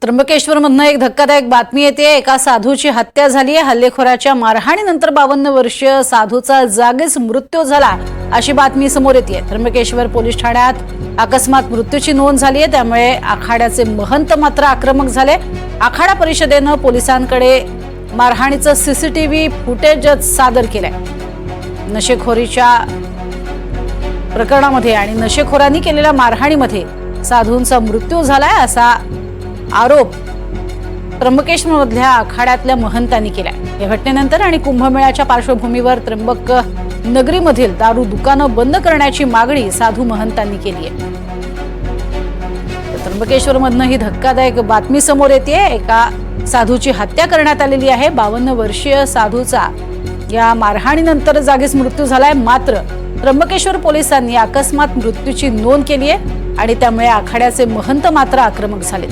त्र्यंबकेश्वरमधनं एक धक्कादायक बातमी येते. एका साधूची हत्या झाली आहे हल्लेखोराच्या मारहाणीनंतर बावन्न वर्षीय साधूचा जागीच मृत्यू झाला अशी बातमी समोर येते त्र्यंबकेश्वर पोलीस ठाण्यात अकस्मात मृत्यूची नोंद झाली आहे त्यामुळे आखाड्याचे महंत मात्र आक्रमक झाले. आखाडा परिषदेनं पोलिसांकडे मारहाणीचं सीसीटीव्ही फुटेज सादर केलंय. नशेखोरीच्या प्रकरणामध्ये आणि नशेखोरांनी केलेल्या मारहाणीमध्ये साधूंचा मृत्यू झालाय असा आरोप त्र्यंबकेश्वरमधल्या आखाड्यातल्या महंतांनी केलाय. या घटनेनंतर आणि कुंभमेळ्याच्या पार्श्वभूमीवर त्र्यंबक नगरीमधील दारू दुकानं बंद करण्याची मागणी साधू महंतांनी केली आहे त्र्यंबकेश्वरमधनं ही धक्कादायक बातमी समोर येते एका साधूची हत्या करण्यात आलेली आहे. बावन्न वर्षीय साधूचा या मारहाणीनंतर जागीच मृत्यू झालाय. मात्र त्र्यंबकेश्वर पोलिसांनी अकस्मात मृत्यूची नोंद केली आहे आणि त्यामुळे आखाड्याचे महंत मात्र आक्रमक झाले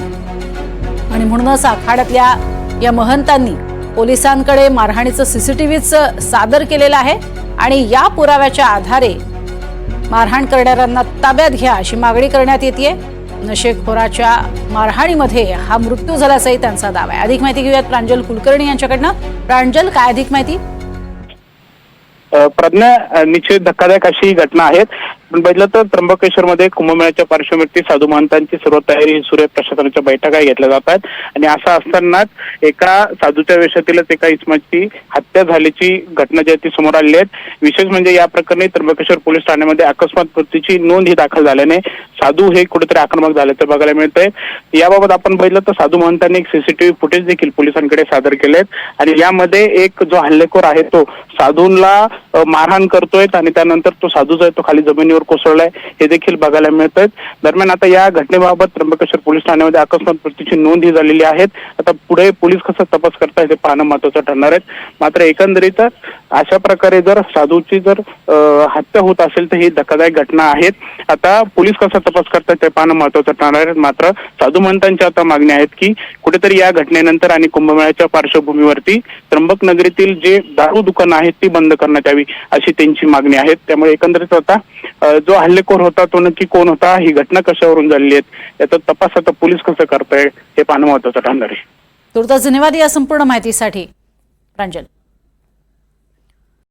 आणि म्हणूनच आखाड्यातल्या या महंतांनी पोलिसांकडे मारहाणीचं सीसीटीव्हीच सादर केलेलं आहे आणि या पुराव्याच्या आधारे मारहाण करणाऱ्यांना ताब्यात घ्या अशी मागणी करण्यात येते नशेखोराच्या मारहाणीमध्ये हा मृत्यू झाल्याचाही त्यांचा दावा आहे. अधिक माहिती घेऊयात प्रांजल कुलकर्णी यांच्याकडनं. प्रांजल काय अधिक माहिती? प्रज्ञा निश्चित धक्कादायक अशी घटना आहेत. पण बघितलं तर त्र्यंबकेश्वरमध्ये कुंभमेळ्याच्या पार्श्वभूमीवरती साधू महंतांची सर्व तयारी सुरू आहे प्रशासनाच्या बैठका घेतल्या जात आहेत आणि असं असतानाच एका साधूच्या वेशातीलच एका इसमाची हत्या झाल्याची घटना जी आहे ती समोर आलेली आहे. विशेष म्हणजे या प्रकरणी त्र्यंबकेश्वर पोलीस ठाण्यामध्ये अकस्मात मृत्यूची नोंद ही दाखल झाल्याने साधू हे कुठेतरी आक्रमक झाल्याचं बघायला मिळतंय. याबाबत आपण बघितलं तर साधू महंतांनी एक सीसीटीव्ही फुटेज देखील पोलिसांकडे सादर केलेत. आणि यामध्ये एक जो हल्लेखोर आहे तो साधूंना मारहाण करतोय आणि त्यानंतर तो साधू जो आहे तो खाली जमिनीवर कोसळलाय. हे देखील बघायला मिळत आहेत दरम्यान आता या घटनेबाबत त्र्यंबकेश्वर पोलीस ठाण्यामध्ये अकस्मात मृत्यूची नोंद ही झालेली आहे आता पुढे पोलीस कसं तपास करता हे पाहणं महत्वाचं ठरणार आहे. मात्र एकंदरीत अशा प्रकारे जर साधूची जर हत्या होत असेल तर ही धक्कादायक घटना आहेत. आता पोलीस कसा तपास करतात ते पाहणं महत्वाचं ठरणार आहे. मात्र साधू महंतांच्या आता मागण्या आहेत की कुठेतरी या घटनेनंतर आणि कुंभमेळ्याच्या पार्श्वभूमीवरती त्र्यंबक नगरीतील जे दारू दुकानं आहेत ती बंद करण्यात यावी. अशी त्यांची मागणी आहे. त्यामुळे एकंदरीत आता जो हल्लेखोर होता तो नक्की कोण होता ही घटना कशावरून झालेली आहे याचा तपास आता पोलीस कसं करताय हे पाहणं महत्वाचं ठरणार आहे. तुर्तास धन्यवाद या संपूर्ण माहितीसाठी. प्रांजल.